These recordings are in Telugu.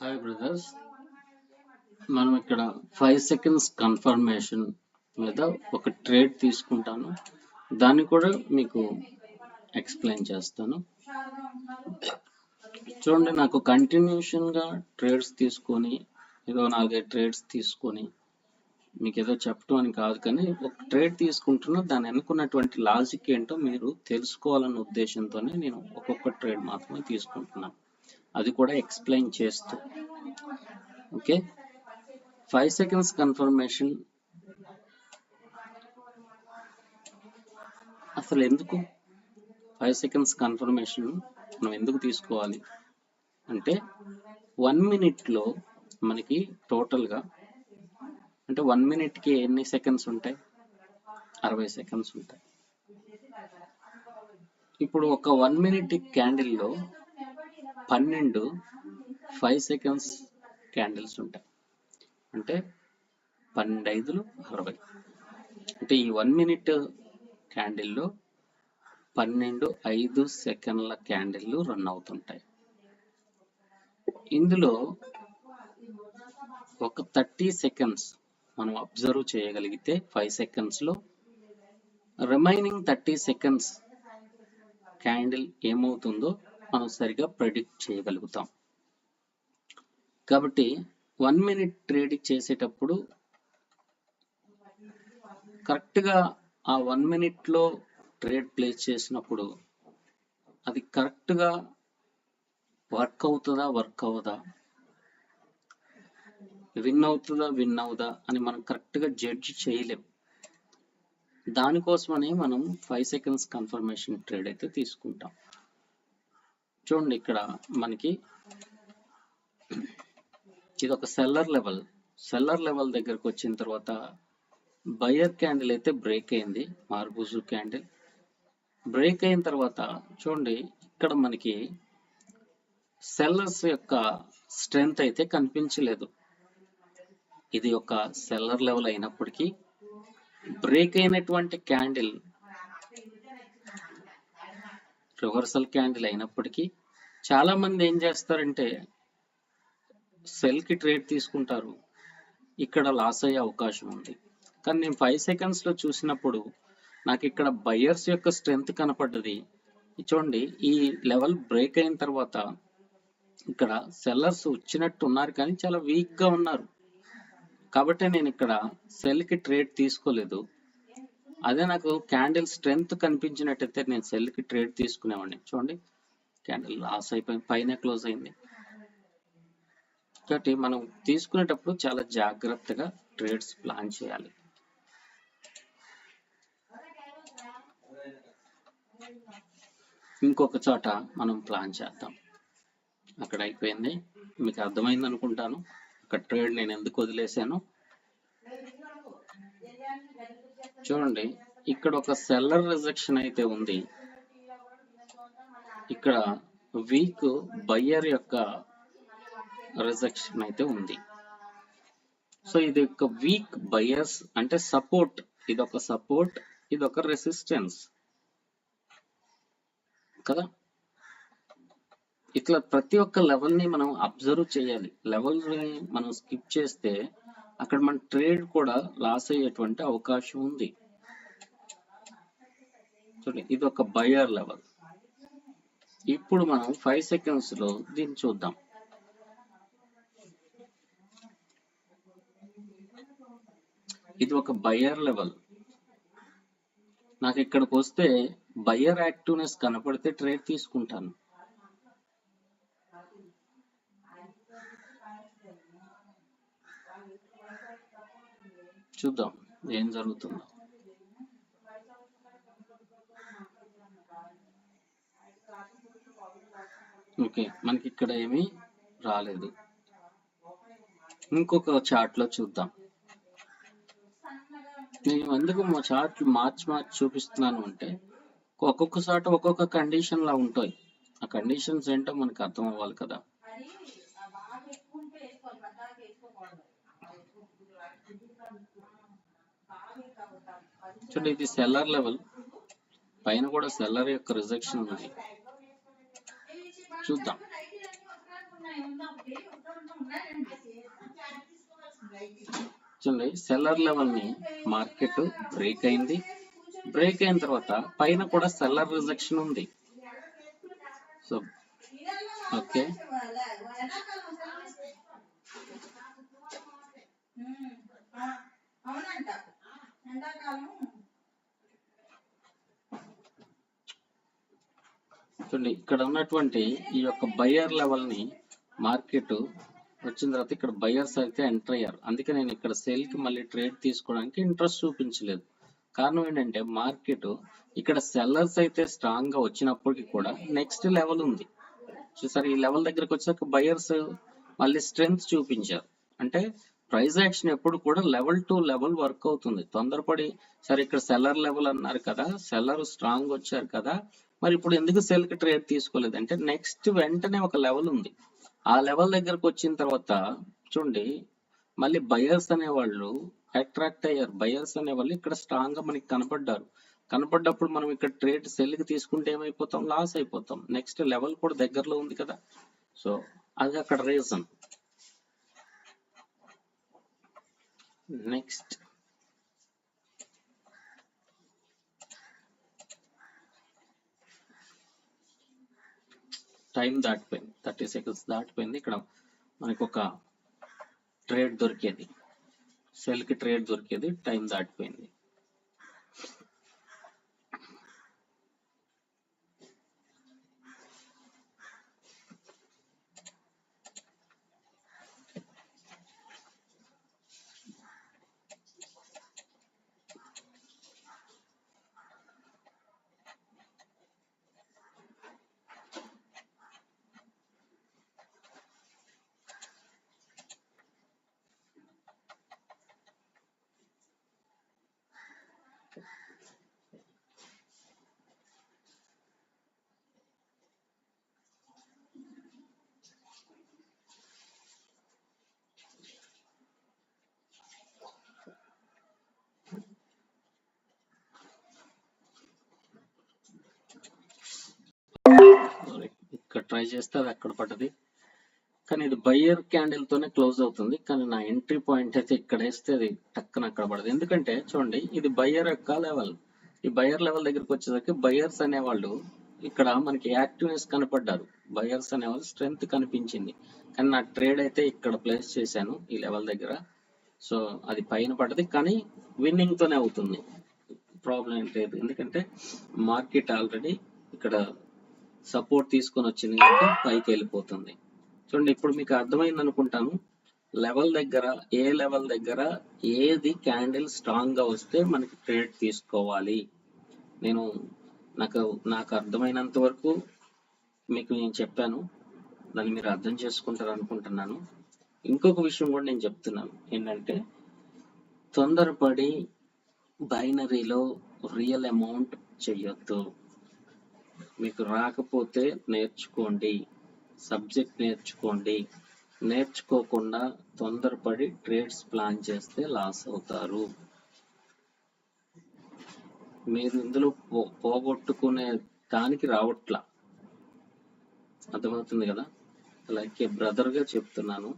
హాయ్ బ్రదర్స్ మనం ఇక్కడ ఫైవ్ సెకండ్స్ కన్ఫర్మేషన్ మీద ఒక ట్రేడ్ తీసుకుంటాను. దాన్ని కూడా మీకు ఎక్స్ప్లెయిన్ చేస్తాను. చూడండి నాకు కంటిన్యూషన్గా ట్రేడ్స్ తీసుకొని ఏదో నాలుగైదు ట్రేడ్స్ తీసుకొని మీకు ఏదో చెప్పడం అని కాదు కానీ ఒక ట్రేడ్ తీసుకుంటున్నా దాని వెనుకున్నటువంటి లాజిక్ ఏంటో మీరు తెలుసుకోవాలన్న ఉద్దేశంతోనే నేను ఒక్కొక్క ట్రేడ్ మాత్రమే తీసుకుంటున్నాను అది కూడా ఎక్స్ప్లెయిన్ చేస్తూ. ఓకే ఫైవ్ సెకండ్స్ కన్ఫర్మేషన్ అసలు ఎందుకు? ఫైవ్ సెకండ్స్ కన్ఫర్మేషన్ మనం ఎందుకు తీసుకోవాలి? అంటే వన్ మినిట్లో మనకి టోటల్గా అంటే వన్ మినిట్కి ఎన్ని సెకండ్స్ ఉంటాయి? అరవై సెకండ్స్ ఉంటాయి. ఇప్పుడు ఒక వన్ మినిట్ క్యాండిల్లో పన్నెండు ఫైవ్ సెకండ్స్ క్యాండిల్స్ ఉంటాయి. అంటే పన్నెండు ఐదులు అరవై. అంటే ఈ వన్ మినిట్ క్యాండిల్లో పన్నెండు ఐదు సెకండ్ల క్యాండిల్లు రన్ అవుతుంటాయి. ఇందులో ఒక థర్టీ సెకండ్స్ మనం అబ్జర్వ్ చేయగలిగితే ఫైవ్ సెకండ్స్లో రిమైనింగ్ థర్టీ సెకండ్స్ క్యాండిల్ ఏమవుతుందో సరిగా ప్రెడిక్ట్ చేయగలుగుతాం. కాబట్టి వన్ మినిట్ ట్రేడింగ్ చేసేటప్పుడు కరెక్ట్గా ఆ వన్ మినిట్లో ట్రేడ్ ప్లేస్ చేసినప్పుడు అది కరెక్ట్గా వర్క్ అవుతుందా వర్క్ అవ్వదా? విన్ అవుతుందా విన్ అవుదా అని మనం కరెక్ట్గా జడ్జ్ చేయలేం. దానికోసమనే మనం ఫైవ్ సెకండ్స్ కన్ఫర్మేషన్ ట్రేడ్ అయితే తీసుకుంటాం. చూడండి ఇక్కడ మనకి ఇది ఒక సెల్లర్ లెవెల్. సెల్లర్ లెవెల్ దగ్గరకు వచ్చిన తర్వాత బయర్ క్యాండిల్ అయితే బ్రేక్ అయింది మార్బుజు క్యాండిల్. బ్రేక్ అయిన తర్వాత చూడండి ఇక్కడ మనకి సెల్లర్స్ యొక్క స్ట్రెంగ్త్ అయితే కనిపించలేదు. ఇది ఒక సెల్లర్ లెవెల్ అయినప్పటికీ బ్రేక్ అయినటువంటి క్యాండిల్ రివర్సల్ క్యాండిల్ అయినప్పటికీ చాలా మంది ఏం చేస్తారంటే సెల్కి ట్రేడ్ తీసుకుంటారు. ఇక్కడ లాస్ అయ్యే అవకాశం ఉంది. కానీ నేను ఫైవ్ సెకండ్స్లో చూసినప్పుడు నాకు ఇక్కడ బయర్స్ యొక్క స్ట్రెంగ్త్ కనపడ్డది. చూడండి ఈ లెవెల్ బ్రేక్ అయిన తర్వాత ఇక్కడ సెల్లర్స్ వచ్చినట్టు ఉన్నారు కానీ చాలా వీక్గా ఉన్నారు. కాబట్టి నేను ఇక్కడ సెల్కి ట్రేడ్ తీసుకోలేదు. అదే నాకు క్యాండిల్ స్ట్రెంగ్త్ కనిపించినట్టయితే నేను సెల్కి ట్రేడ్ తీసుకునేవాడిని. చూడండి క్యాండిల్ లాస్ అయిపోయి పైన క్లోజ్ అయింది. కాబట్టి మనం తీసుకునేటప్పుడు చాలా జాగ్రత్తగా ట్రేడ్స్ ప్లాన్ చేయాలి. ఇంకొక చోట మనం ప్లాన్ చేద్దాం. అక్కడ అయిపోయింది. మీకు అర్థమైంది అనుకుంటాను. అక్కడ ట్రేడ్ నేను ఎందుకు వదిలేశాను? చూడండి ఇక్కడ ఒక సెల్లర్ రిజెక్షన్ అయితే ఉంది. ఇక్కడ వీక్ బయ్యర్ యొక్క రిజెక్షన్ అయితే ఉంది. సో ఇది ఒక వీక్ బయర్స్ అంటే సపోర్ట్ ఇది ఒక సపోర్ట్ ఇది ఒక రెసిస్టెన్స్ కదా? ఇట్లా ప్రతి ఒక్క లెవెల్ని మనం అబ్జర్వ్ చేయాలి. లెవెల్ని మనం స్కిప్ చేస్తే అక్కడ మన ట్రేడ్ కూడా లాస్ అయ్యేటువంటి అవకాశం ఉంది. చూడండి ఇది ఒక బయర్ లెవెల్ ఇప్పుడు మనం ఫైవ్ సెకండ్స్లో దీన్ని చూద్దాం. ఇది ఒక బయర్ లెవెల్ నాకు ఇక్కడికి వస్తే బయర్ యాక్టివ్నెస్ కనపడితే ట్రేడ్ తీసుకుంటాను. చూద్దాం ఏం జరుగుతుందో. ఓకే. మనకి ఇక్కడ ఏమీ రాలేదు. ఇంకొక చార్ట్లో చూద్దాం. నేను ఎందుకు మా చార్ట్ మార్చి మార్చి చూపిస్తున్నాను అంటే ఒక్కొక్క చార్ట్ ఒక్కొక్క కండిషన్ లా ఉంటాయి. ఆ కండిషన్స్ ఏంటో మనకు అర్థం అవ్వాలి కదా. చూడండి ఇది సెల్లర్ లెవెల్ పైన కూడా సెల్లర్ యొక్క రిజెక్షన్ ఉంది. చూద్దాం. చూడండి సెల్లర్ లెవెల్ని మార్కెట్ బ్రేక్ అయింది. బ్రేక్ అయిన తర్వాత పైన కూడా సెల్లర్ రిజెక్షన్ ఉంది. సో ఓకే అవునంట. ఎండాకాలం చూడండి ఇక్కడ ఉన్నటువంటి ఈ యొక్క బయర్ లెవెల్ని మార్కెట్ వచ్చిన తర్వాత ఇక్కడ బయర్స్ అయితే ఎంటర్ అయ్యారు. అందుకే నేను ఇక్కడ సేల్కి మళ్ళీ ట్రేడ్ తీసుకోవడానికి ఇంట్రెస్ట్ చూపించలేదు. కారణం ఏంటంటే మార్కెట్ ఇక్కడ సెల్లర్స్ అయితే స్ట్రాంగ్గా వచ్చినప్పటికీ కూడా నెక్స్ట్ లెవెల్ ఉంది. చూసారు ఈ లెవెల్ దగ్గరకు వచ్చాక బయర్స్ మళ్ళీ స్ట్రెంగ్త్ చూపించారు. అంటే ప్రైస్ యాక్షన్ ఎప్పుడు కూడా లెవెల్ టు లెవెల్ వర్క్ అవుతుంది. తొందరపడి సరే ఇక్కడ సెల్లర్ లెవెల్ అన్నారు కదా సెల్లర్ స్ట్రాంగ్ వచ్చారు కదా మరి ఇప్పుడు ఎందుకు సెల్కి ట్రేడ్ తీసుకోలేదు? అంటే నెక్స్ట్ వెంటనే ఒక లెవెల్ ఉంది. ఆ లెవెల్ దగ్గరకు వచ్చిన తర్వాత చూడండి మళ్ళీ బయర్స్ అనేవాళ్ళు అట్రాక్ట్ అయ్యారు. బయర్స్ అనేవాళ్ళు ఇక్కడ స్ట్రాంగ్గా మనకి కనపడ్డారు. కనపడ్డప్పుడు మనం ఇక్కడ ట్రేడ్ సెల్కి తీసుకుంటే ఏమైపోతాం? లాస్ అయిపోతాం. నెక్స్ట్ లెవెల్ కూడా దగ్గరలో ఉంది కదా. సో అది అక్కడ రీజన్ నెక్స్ట్. టైం దాటిపోయింది థర్టీ సెకండ్స్ దాటిపోయింది. ఇక్కడ మనకు ఒక ట్రేడ్ దొరికేది. సెల్కి ట్రేడ్ దొరికేది టైం దాటిపోయింది Sorry. ఇక్కడ ట్రై చేస్తే అది అక్కడ పడ్డది. కానీ ఇది బయ్యర్ క్యాండిల్ తోనే క్లోజ్ అవుతుంది. కానీ నా ఎంట్రీ పాయింట్ అయితే ఇక్కడ వేస్తే అది టక్కన అక్కడ పడదు. ఎందుకంటే చూడండి ఇది బయ్యర్ యొక్క లెవెల్ ఈ బయ్యర్ లెవెల్ దగ్గరికి వచ్చేసరికి బయ్యర్స్ అనేవాళ్ళు ఇక్కడ మనకి యాక్టివ్నెస్ కనపడ్డారు. బయర్స్ అనేవాళ్ళు స్ట్రెంగ్త్ కనిపించింది. కానీ నా ట్రేడ్ అయితే ఇక్కడ ప్లేస్ చేశాను ఈ లెవెల్ దగ్గర. సో అది పైన పడ్డది. కానీ విన్నింగ్ తోనే అవుతుంది. ప్రాబ్లం ఏం లేదు. ఎందుకంటే మార్కెట్ ఆల్రెడీ ఇక్కడ సపోర్ట్ తీసుకొని వచ్చింది కనుక పైకి వెళ్ళిపోతుంది. చూడండి ఇప్పుడు మీకు అర్థమైంది అనుకుంటాను. లెవెల్ దగ్గర ఏ లెవెల్ దగ్గర ఏది క్యాండిల్ స్ట్రాంగ్గా వస్తే మనకి ట్రేడ్ తీసుకోవాలి. నేను నాకు నాకు అర్థమైనంత వరకు మీకు నేను చెప్పాను. దాన్ని మీరు అర్థం చేసుకుంటారు అనుకుంటున్నాను. ఇంకొక విషయం కూడా నేను చెప్తున్నాను. ఏంటంటే తొందరపడి బైనరీలో రియల్ అమౌంట్ చెయ్యొద్దు. మీకు రాకపోతే నేర్చుకోండి. సబ్జెక్ట్ నేర్చుకోండి. నేర్చుకోకుండా తొందరపడి ట్రేడ్స్ ప్లాన్ చేస్తే లాస్ అవుతారు. మీరు ఇందులో పోగొట్టుకునే దానికి రావట్లా. అర్థమవుతుంది కదా? లైక్ ఏ బ్రదర్గా చెప్తున్నాను.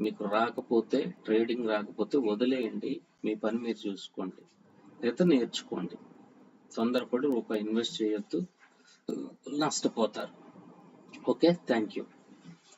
మీకు రాకపోతే ట్రేడింగ్ రాకపోతే వదిలేయండి. మీ పని మీరు చూసుకోండి. లేదా నేర్చుకోండి. తొందరపడి రూపాయి ఇన్వెస్ట్ చేయొద్దు. last further okay? Thank you.